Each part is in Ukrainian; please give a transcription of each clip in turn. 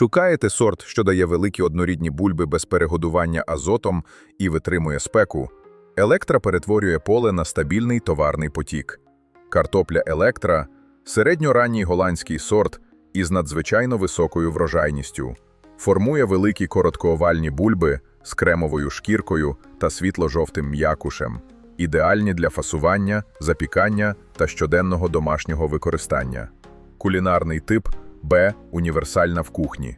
Шукаєте сорт, що дає великі однорідні бульби без перегодування азотом і витримує спеку. Електра перетворює поле на стабільний товарний потік. Картопля Електра середньоранній голландський сорт із надзвичайно високою врожайністю. Формує великі короткоовальні бульби з кремовою шкіркою та світло-жовтим м'якушем, ідеальні для фасування, запікання та щоденного домашнього використання. Кулінарний тип Б універсальна в кухні.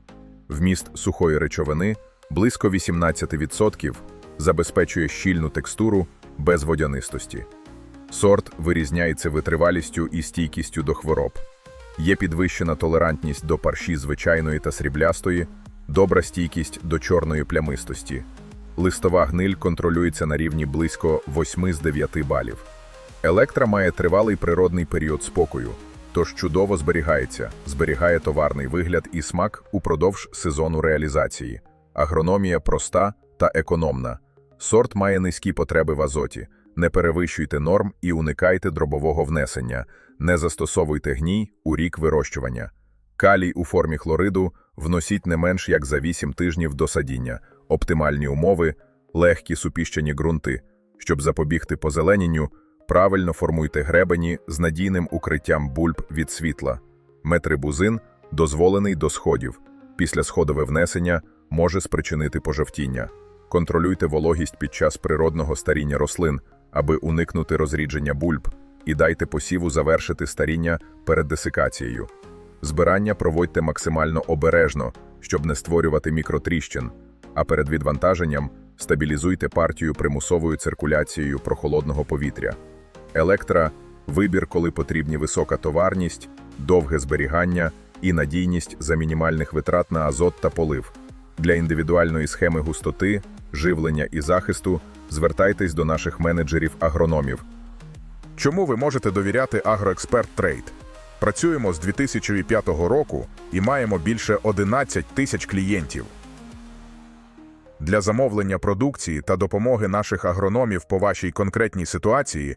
Вміст сухої речовини близько 18%, забезпечує щільну текстуру без водянистості. Сорт вирізняється витривалістю і стійкістю до хвороб. Є підвищена толерантність до парші звичайної та сріблястої, добра стійкість до чорної плямистості. Листова гниль контролюється на рівні близько 8 з 9 балів. Електра має тривалий природний період спокою, тож чудово зберігається, зберігає товарний вигляд і смак упродовж сезону реалізації. Агрономія проста та економна. Сорт має низькі потреби в азоті. Не перевищуйте норм і уникайте дробового внесення. Не застосовуйте гній у рік вирощування. Калій у формі хлориду вносіть не менш як за 8 тижнів до садіння, оптимальні умови, легкі супіщені ґрунти. Щоб запобігти позеленінню, правильно формуйте гребені з надійним укриттям бульб від світла. Метрибузин дозволений до сходів. Після сходове внесення може спричинити пожовтіння. Контролюйте вологість під час природного старіння рослин, аби уникнути розрідження бульб, і дайте посіву завершити старіння перед десикацією. Збирання проводьте максимально обережно, щоб не створювати мікротріщин, а перед відвантаженням стабілізуйте партію примусовою циркуляцією прохолодного повітря. Електра вибір, коли потрібні висока товарність, довге зберігання і надійність за мінімальних витрат на азот та полив. Для індивідуальної схеми густоти, живлення і захисту звертайтесь до наших менеджерів-агрономів. Чому ви можете довіряти Агроексперт Трейд? Працюємо з 2005 року і маємо більше 11 тисяч клієнтів. Для замовлення продукції та допомоги наших агрономів по вашій конкретній ситуації